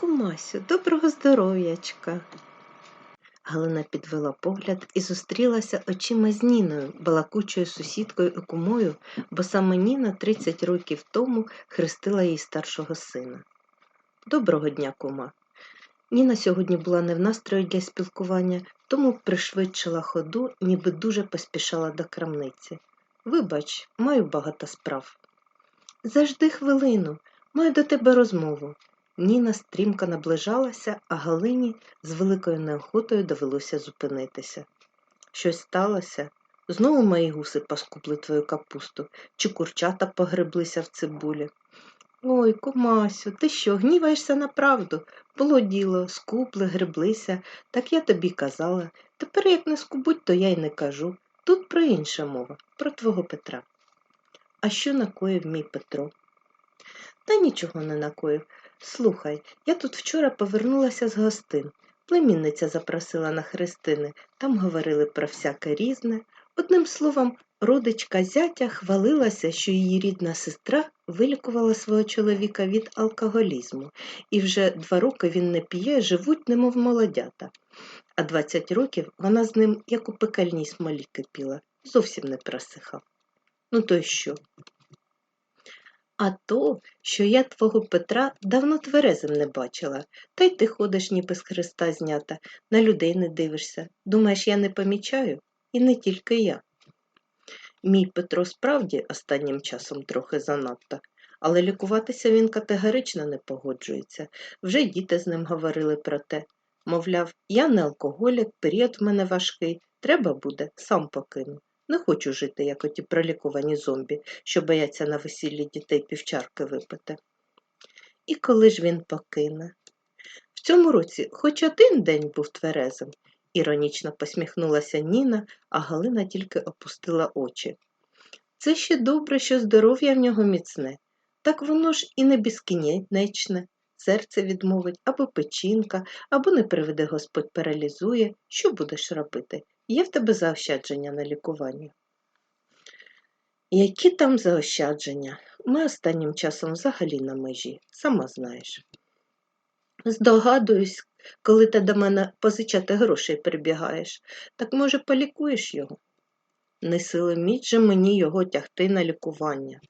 Кумасю, доброго здоров'ячка. Галина підвела погляд і зустрілася очима з Ніною, балакучою сусідкою і кумою, бо саме Ніна 30 років тому хрестила їй старшого сина. Доброго дня, кума. Ніна сьогодні була не в настрої для спілкування, тому пришвидшила ходу, ніби дуже поспішала до крамниці. Вибач, маю багато справ. Завжди хвилину, маю до тебе розмову. Ніна стрімко наближалася, а Галині з великою неохотою довелося зупинитися. Щось сталося? Знову мої гуси поскупли твою капусту, чи курчата погреблися в цибулі. Ой, кумасю, ти що, гніваєшся на правду? Було діло, скупли, греблися, так я тобі казала. Тепер як не скубуть, то я й не кажу. Тут про інша мова, про твого Петра. А що накоїв мій Петро? Та нічого не накоїв. Слухай, я тут вчора повернулася з гостин. Племінниця запросила на хрестини, там говорили про всяке різне. Одним словом, родичка зятя хвалилася, що її рідна сестра вилікувала свого чоловіка від алкоголізму, і вже два роки він не п'є, живуть, немов молодята. А 20 років вона з ним, як у пекельній смолі кипіла, зовсім не просихав. Ну то й що? А то, що я твого Петра давно тверезим не бачила, та й ти ходиш ніби з хреста знята, на людей не дивишся. Думаєш, я не помічаю? І не тільки я. Мій Петро справді останнім часом трохи занадто, але лікуватися він категорично не погоджується. Вже діти з ним говорили про те. Мовляв, я не алкоголік, період в мене важкий, треба буде, сам покину. Не хочу жити, як оті проліковані зомбі, що бояться на весіллі дітей півчарки випити. І коли ж він покине? В цьому році хоч один день був тверезим, іронічно посміхнулася Ніна, а Галина тільки опустила очі. Це ще добре, що здоров'я в нього міцне, так воно ж і не безкінечне, серце відмовить, або печінка, або не приведе Господь паралізує. Що будеш робити? Є в тебе заощадження на лікування? Які там заощадження? Ми останнім часом взагалі на межі, сама знаєш. Здогадуюсь, коли ти до мене позичати грошей прибігаєш, так, може, полікуєш його? Не силоміть же мені його тягти на лікування.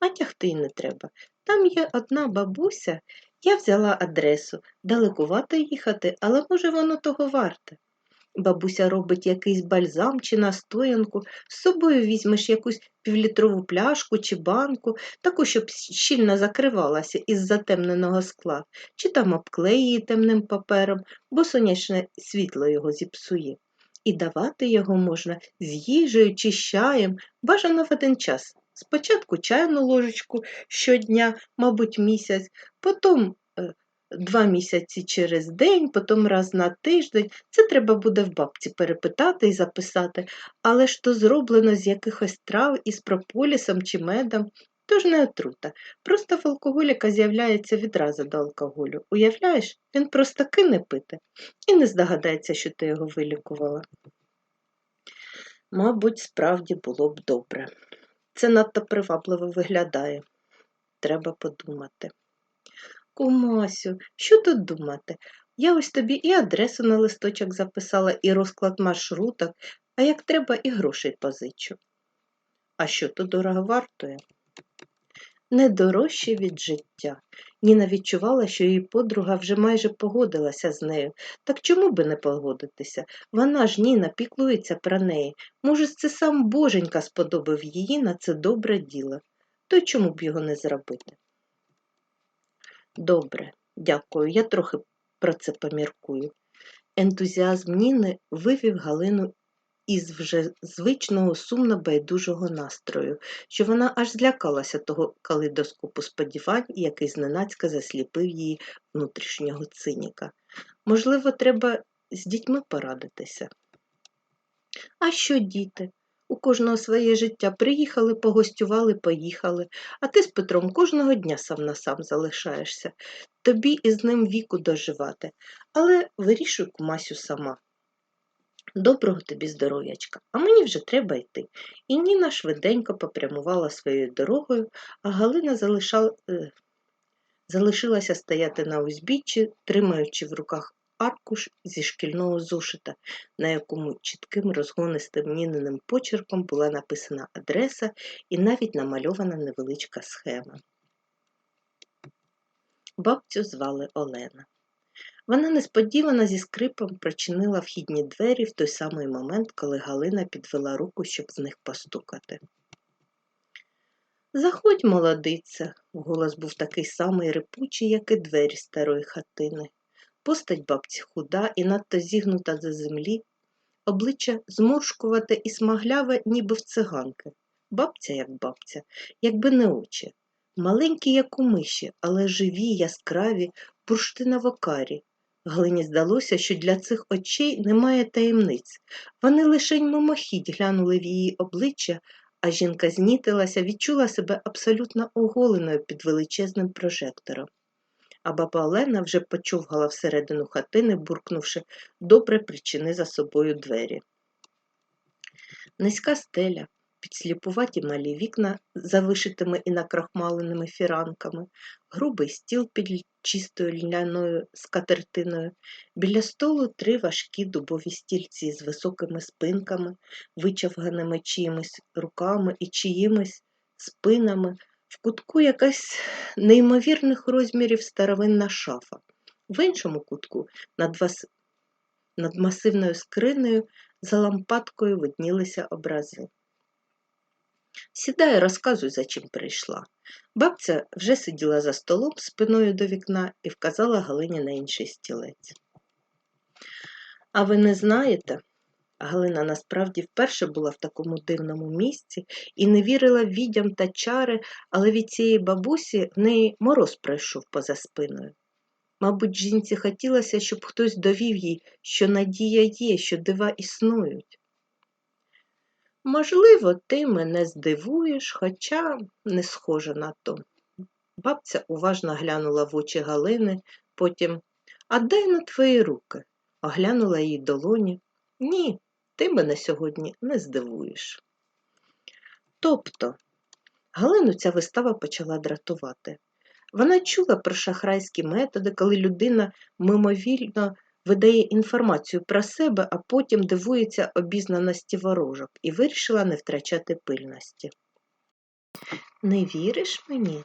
А тягти й не треба. Там є одна бабуся, я взяла адресу, далекувато їхати, але може воно того варте. Бабуся робить якийсь бальзам чи настоянку, з собою візьмеш якусь півлітрову пляшку чи банку, таку, щоб щільно закривалася із затемненого скла, чи там обклеї її темним папером, бо сонячне світло його зіпсує. І давати його можна з їжею чи чаєм, бажано в один час. Спочатку чайну ложечку щодня, мабуть, місяць, потім два місяці через день, потім раз на тиждень. Це треба буде в бабці перепитати і записати, але ж то зроблено з якихось трав із прополісом чи медом. Тож не отрута. Просто в алкоголіка з'являється відразу до алкоголю. Уявляєш, він просто кине пити і не здогадається, що ти його вилікувала. Мабуть, справді було б добре. Це надто привабливо виглядає. Треба подумати. Кумасю, що тут думати? Я ось тобі і адресу на листочок записала, і розклад маршруток, а як треба, і грошей позичу. А що то дорого вартує? Не дорожче від життя. Ніна відчувала, що її подруга вже майже погодилася з нею. Так чому би не погодитися? Вона ж Ніна піклується про неї. Може, це сам Боженька сподобав її на це добре діло. То чому б його не зробити? Добре, дякую, я трохи про це поміркую. Ентузіазм Ніни вивів Галину із вже звичного сумно байдужого настрою, що вона аж злякалася того калейдоскопу сподівань, який зненацька засліпив її внутрішнього циніка. Можливо, треба з дітьми порадитися. А що діти? У кожного своє життя приїхали, погостювали, поїхали, а ти з Петром кожного дня сам на сам залишаєшся. Тобі із ним віку доживати, але вирішуй кумасю сама. Доброго тобі здоров'ячка, а мені вже треба йти. І Ніна швиденько попрямувала своєю дорогою, а Галина залишала. Е, залишилася стояти на узбіччі, тримаючи в руках аркуш зі шкільного зошита, на якому чітким розгонистим ніниним почерком була написана адреса і навіть намальована невеличка схема. Бабцю звали Олена. Вона несподівано зі скрипом причинила вхідні двері в той самий момент, коли Галина підвела руку, щоб з них постукати. Заходь, молодиця, голос був такий самий рипучий, як і двері старої хатини. Постать бабці худа і надто зігнута за землі, обличчя зморшкувате і смагляве, ніби в циганки. Бабця, як бабця, якби не очі. Маленькі, як у миші, але живі, яскраві, бурштиново карі. Глині здалося, що для цих очей немає таємниць. Вони лише мимохідь глянули в її обличчя, а жінка знітилася, відчула себе абсолютно оголеною під величезним прожектором. А баба Олена вже почовгала всередину хатини, буркнувши добре причини за собою двері. Низька стеля, підсліпуваті малі вікна за вишитими і накрахмаленими фіранками, грубий стіл під чистою льняною скатертиною, біля столу три важкі дубові стільці з високими спинками, вичавганими чиїмись руками і чиїмись спинами, в кутку якась неймовірних розмірів старовинна шафа. В іншому кутку над, вас... над масивною скринею за лампадкою виднілися образи. Сідай, розказуй, за чим прийшла. Бабця вже сиділа за столом спиною до вікна і вказала Галині на інший стілець. А ви не знаєте? Галина насправді вперше була в такому дивному місці і не вірила відям та чари, але від цієї бабусі в неї мороз пройшов поза спиною. Мабуть, жінці хотілося, щоб хтось довів їй, що надія є, що дива існують. Можливо, ти мене здивуєш, хоча не схоже на то. Бабця уважно глянула в очі Галини, потім а дай на твої руки, оглянула її долоні. Ні, ти мене сьогодні не здивуєш. Тобто, Галину ця вистава почала дратувати. Вона чула про шахрайські методи, коли людина мимовільно видає інформацію про себе, а потім дивується обізнаності ворожок і вирішила не втрачати пильності. Не віриш мені?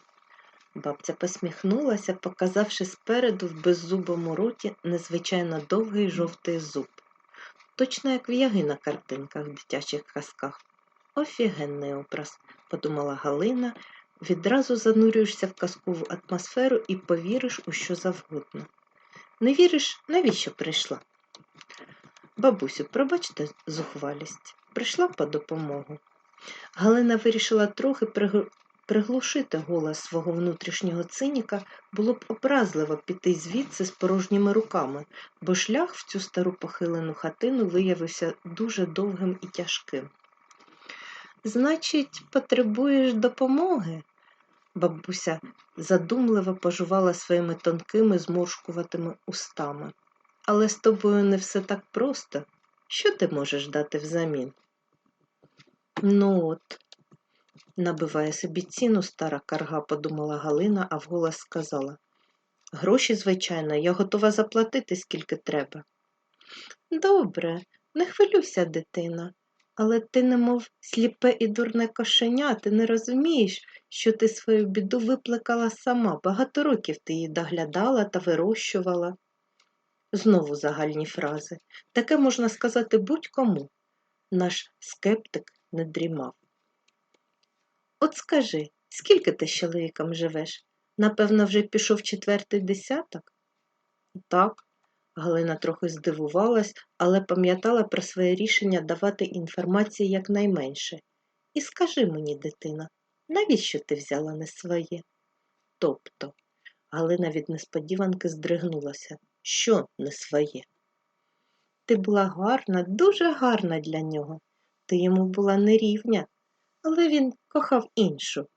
Бабця посміхнулася, показавши спереду в беззубому роті незвичайно довгий жовтий зуб, точно як в'яги на картинках в дитячих казках. Офігенний образ, подумала Галина, відразу занурюєшся в казкову атмосферу і повіриш у що завгодно. Не віриш, навіщо прийшла? Бабусю, пробачте зухвалість, прийшла по допомогу. Галина вирішила трохи приглушити голос свого внутрішнього циніка, було б образливо піти звідси з порожніми руками, бо шлях в цю стару похилену хатину виявився дуже довгим і тяжким. Значить, потребуєш допомоги? Бабуся задумливо пожувала своїми тонкими зморшкуватими устами. Але з тобою не все так просто. Що ти можеш дати взамін? Ну от, набиває собі ціну стара карга, подумала Галина, а вголос сказала. Гроші, звичайно, я готова заплатити, скільки треба. Добре, не хвилюйся, дитина, але ти, немов сліпе і дурне кошеня, ти не розумієш, що ти свою біду виплекала сама. Багато років ти її доглядала та вирощувала. Знову загальні фрази. Таке можна сказати будь-кому. Наш скептик не дрімав. От скажи, скільки ти з чоловіком живеш? Напевно, вже пішов четвертий десяток? Так, Галина трохи здивувалась, але пам'ятала про своє рішення давати інформації якнайменше. І скажи мені, дитина, навіщо ти взяла не своє? Тобто, Галина від несподіванки здригнулася. Що не своє? Ти була гарна, дуже гарна для нього. Ти йому була нерівня, але він кохав іншу.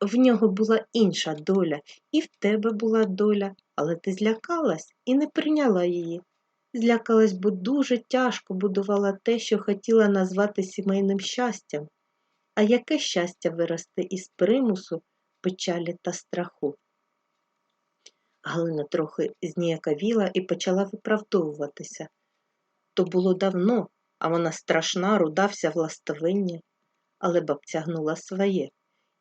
В нього була інша доля, і в тебе була доля, але ти злякалась і не прийняла її. Злякалась, бо дуже тяжко будувала те, що хотіла назвати сімейним щастям. А яке щастя виросте із примусу, печалі та страху? Галина трохи зніяковіла і почала виправдовуватися. То було давно, а вона страшна, руда вся властовиння, але бабця гнула своє.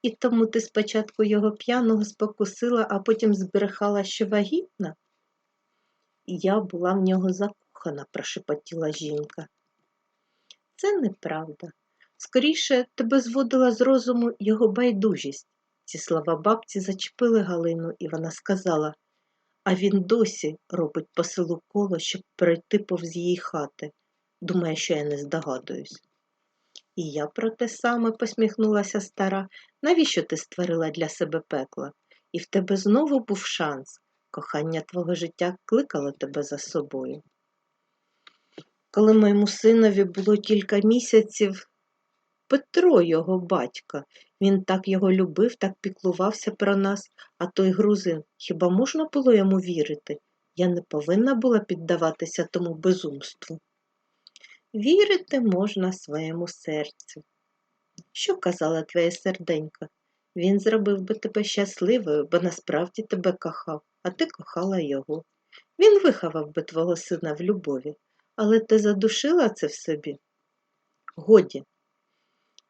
І тому ти спочатку його п'яного спокусила, а потім збрехала, що вагітна? Я була в нього закохана, прошепотіла жінка. Це неправда. Скоріше тебе зводила з розуму його байдужість. Ці слова бабці зачепили Галину, і вона сказала, а він досі робить по селу коло, щоб пройти повз її хати. Думає, що я не здогадуюсь. І я про те саме посміхнулася стара. Навіщо ти створила для себе пекло? І в тебе знову був шанс. Кохання твого життя кликало тебе за собою. Коли моєму синові було кілька місяців, Петро, його батька, він так його любив, так піклувався про нас, а той грузин, хіба можна було йому вірити? Я не повинна була піддаватися тому безумству. Вірити можна своєму серцю. Що казала твоє серденько? Він зробив би тебе щасливою, бо насправді тебе кохав, а ти кохала його. Він виховав би твого сина в любові, але ти задушила це в собі. Годі,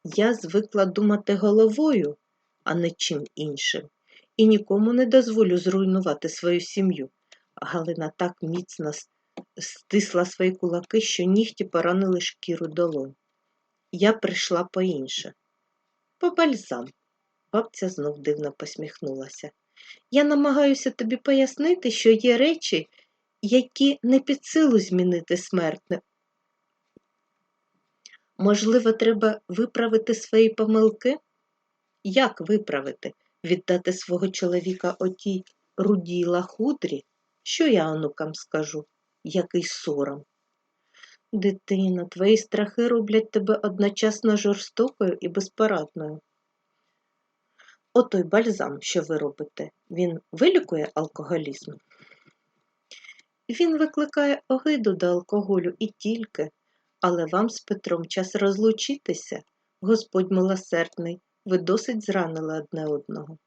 я звикла думати головою, а не чим іншим, і нікому не дозволю зруйнувати свою сім'ю. Галина так міцно стисла свої кулаки, що нігті поранили шкіру долонь. Я прийшла по інше. По бальзам. Бабця знов дивно посміхнулася. Я намагаюся тобі пояснити, що є речі, які не під силу змінити смертне. Можливо, треба виправити свої помилки? Як виправити? Віддати свого чоловіка отій рудій лахудрі? Що я онукам скажу? Який сором? Дитино, твої страхи роблять тебе одночасно жорстокою і безпорадною. Отой бальзам, що ви робите, він вилікує алкоголізм? Він викликає огиду до алкоголю і тільки, але вам з Петром час розлучитися, Господь милосердний, ви досить зранили одне одного.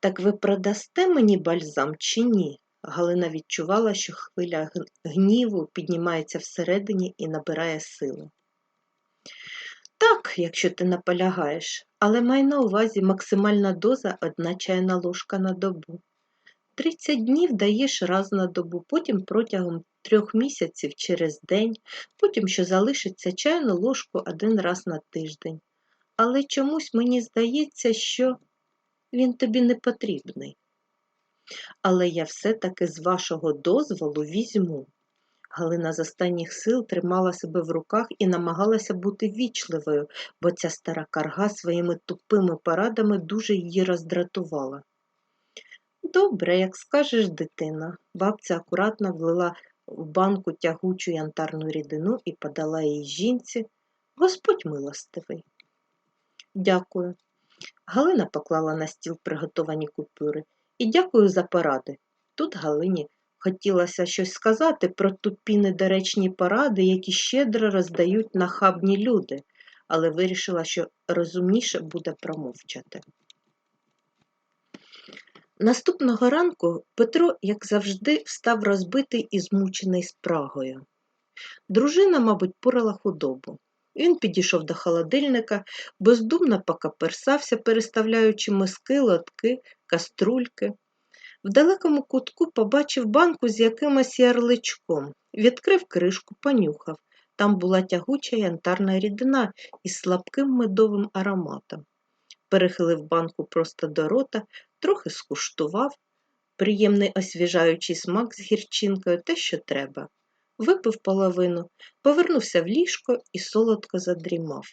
Так ви продасте мені бальзам чи ні? Галина відчувала, що хвиля гніву піднімається всередині і набирає силу. Так, якщо ти наполягаєш, але май на увазі максимальна доза одна чайна ложка на добу. 30 днів даєш раз на добу, потім протягом трьох місяців через день, потім що залишиться чайну ложку один раз на тиждень. Але чомусь мені здається, що він тобі не потрібний. Але я все-таки з вашого дозволу візьму. Галина з останніх сил тримала себе в руках і намагалася бути вічливою, бо ця стара карга своїми тупими порадами дуже її роздратувала. Добре, як скажеш дитина, бабця акуратно влила в банку тягучу янтарну рідину і подала їй жінці. Господь милостивий. Дякую. Галина поклала на стіл приготовані купюри. І дякую за поради. Тут Галині хотілося щось сказати про тупі недоречні поради, які щедро роздають нахабні люди, але вирішила, що розумніше буде промовчати. Наступного ранку Петро, як завжди, встав розбитий і змучений спрагою. Дружина, мабуть, порала худобу. Він підійшов до холодильника, бездумно покаперсався, переставляючи миски, лотки, каструльки. В далекому кутку побачив банку з якимось ярличком, відкрив кришку, понюхав. Там була тягуча янтарна рідина із слабким медовим ароматом. Перехилив банку просто до рота, трохи скуштував, приємний освіжаючий смак з гірчинкою, те, що треба. Випив половину, повернувся в ліжко і солодко задрімав.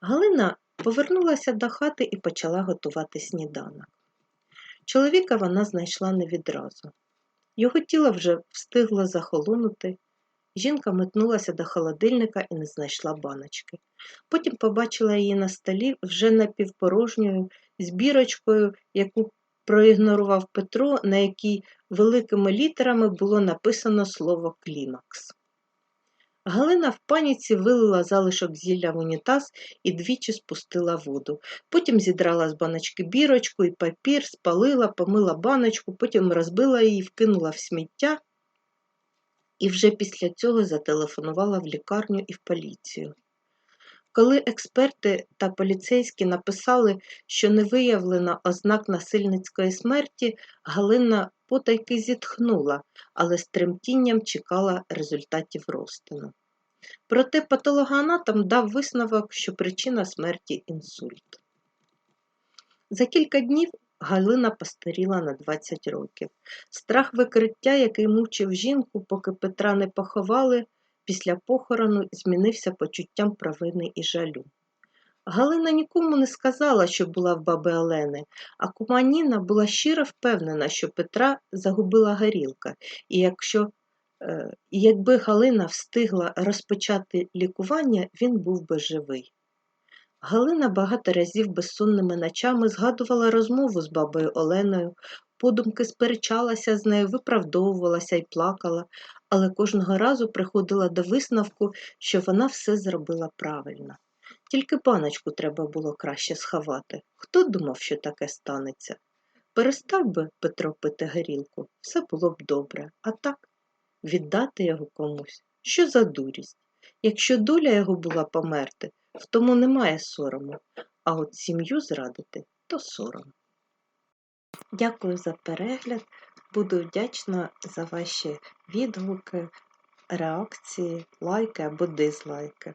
Галина повернулася до хати і почала готувати сніданок. Чоловіка вона знайшла не відразу. Його тіло вже встигло захолонути. Жінка метнулася до холодильника і не знайшла баночки. Потім побачила її на столі вже напівпорожньою збірочкою, яку проігнорував Петро, на якій великими літерами було написано слово клімакс. Галина в паніці вилила залишок зілля в унітаз і двічі спустила воду. Потім зідрала з баночки бірочку і папір, спалила, помила баночку, потім розбила її, вкинула в сміття і вже після цього зателефонувала в лікарню і в поліцію. Коли експерти та поліцейські написали, що не виявлено ознак насильницької смерті, Галина потайки зітхнула, але з тремтінням чекала результатів розтину. Проте патологоанатом дав висновок, що причина смерті інсульт. За кілька днів Галина постаріла на 20 років. Страх викриття, який мучив жінку, поки Петра не поховали, після похорону змінився почуттям провини і жалю. Галина нікому не сказала, що була в баби Олени, а кума Ніна була щиро впевнена, що Петра загубила горілка, і якщо е, якби Галина встигла розпочати лікування, він був би живий. Галина багато разів безсонними ночами згадувала розмову з бабою Оленою, подумки сперечалася з нею, виправдовувалася і плакала, але кожного разу приходила до висновку, що вона все зробила правильно. Тільки баночку треба було краще сховати. Хто думав, що таке станеться? Перестав би Петро пити горілку, все було б добре, а так віддати його комусь. Що за дурість? Якщо доля його була померти, в тому немає сорому, а от сім'ю зрадити то сором. Дякую за перегляд. Буду вдячна за ваші відгуки, реакції, лайки або дизлайки.